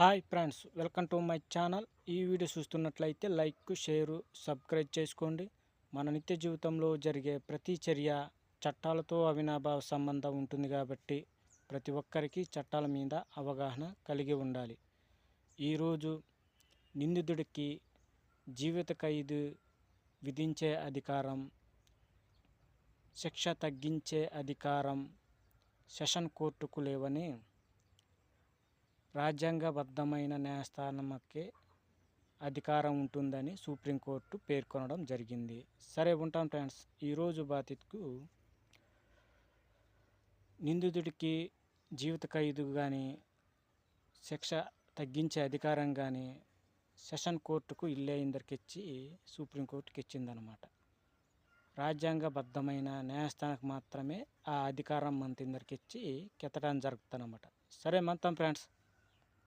Hi friends welcome to my channel. ఈ video చూస్తున్నట్లయితే like share subscribe చేసుకోండి. మన నిత్య జీవితంలో జరిగే ప్రతి చర్య చట్టాలతో అవినాభావ సంబంధం ఉంటుంది కాబట్టి ప్రతి ఒక్కరికి చట్టాల మీద అవగాహన కలిగి ఉండాలి. ఈరోజు నిందితుడికి జీవిత ఖైదు విధించే అధికారం శిక్ష తగ్గించే అధికారం సెషన్ కోర్టుకు లేవని రాజ్యాంగబద్ధమైన న్యాయస్థానంకే అధికారం ఉంటుందని సుప్రీంకోర్టు పేర్కొనడం జరిగింది. సరే ఉంటాం ఫ్రెండ్స్. ఈరోజు బాధితుకు నిందితుడికి జీవిత ఖైదు కానీ శిక్ష తగ్గించే అధికారం కానీ సెషన్ కోర్టుకు ఇల్లే ఇందరికి ఇచ్చి సుప్రీంకోర్టుకి ఇచ్చిందనమాట రాజ్యాంగబద్ధమైన న్యాయస్థానానికి మాత్రమే ఆ అధికారం మంత్రి ఇందరికిచ్చి కెత్తడం జరుగుతుందన్నమాట సరే మంతం ఫ్రెండ్స్.